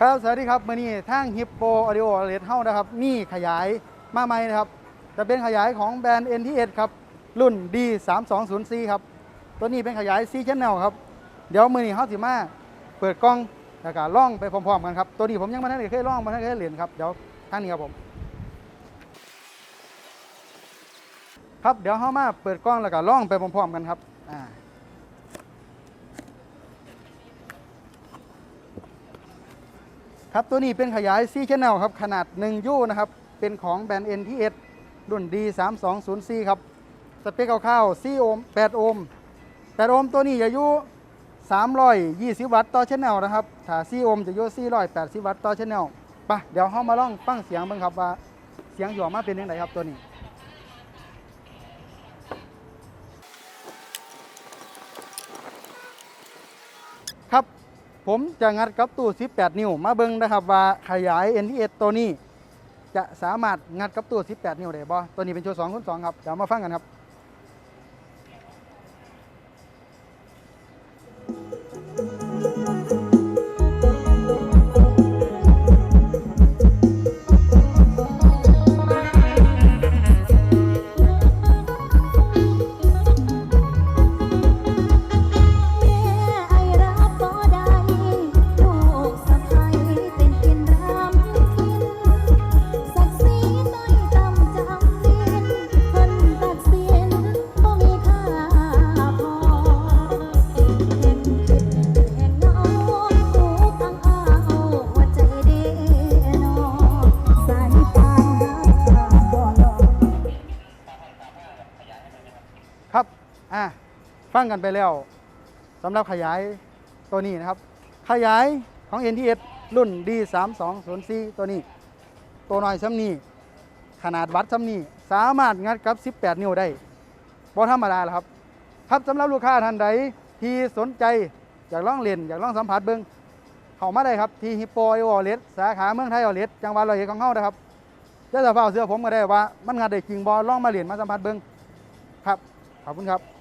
ครับสวัสดีครับมื่อนี้ทางฮิปโปออดิโอเลดเฮานะครับมีขยายมาใหม่นะครับ จะเป็นขยายของแบรนด์ NTS ครับ รุ่น D 3 2 0 C ครับ ตัวนี้เป็นขยาย C Channel ครับ เดี๋ยวมือนี้เฮาสิมาเปิดกล้องแล้วก็ล่องไปพร้อมๆกันครับ ตัวนี้ผมยังไม่ทันได้เคยล่องไม่ทันได้เคยเรียนครับ เดี๋ยวทางนี้ครับผม ครับเดี๋ยวเฮามาเปิดกล้องแล้วก็ล่องไปพร้อมๆกันครับอ่า ครับตัวนี้เป็นขยาย C Channel ครับ ขนาด 1 ยูนะครับ เป็นของแบรนด์ NTS รุ่น D 3 2 0 C ครับ สเปคคร่าวๆ4โอห์ม8โอห์ม8โอห์มตัวนี้จะอยู่320 วัตต์ต่อชแนลนะครับถ้า4โอห์มจะอยู่480 วัตต์ต่อชแนลปะเดี๋ยวเรามาลองฟังเสียงเบ้างครับว่าเสียงหยอมาเป็นยังไงครับตัวนี้ ผมจะงัดกับตู้ 18 นิ้ว มาเบิ้งนะครับว่าขยาย NTS ตัวนี้ จะสามารถงัดกับตู้ 18 นิ้วได้บ่ตัวนี้เป็นชุด2คูณ2ครับ เดี๋ยวมาฟังกันครับ ครับอะฟังกันไปแล้วสำหรับขยายตัวนี้นะครับ ขยายของ NTS รุ่น D 3 2 0 4ตัวนี้ ตัวน้อยซ้ำนี้ ขนาดวัดซ้ำนี้ สามารถงัดกับ 18 นิ้วได้บ่ธรรมดาแล้วครับ ครับสำหรับลูกค้าท่านใดที่สนใจอยากลองเล่นอยากลองสัมผัสเบิ้งเข้ามาได้ครับ ที่ฮิปโปไอวอลเลสสาขาเมืองไทยออลเลสจังหวัดร้อยเอ็ดของเฮานะครับจะสะเฝ้าเสื้อผมก็ได้ว่า มันงัดได้จริงบ่ลองมาเล่นมาสัมผัสเบิ้งครับ ขอบคุณครับ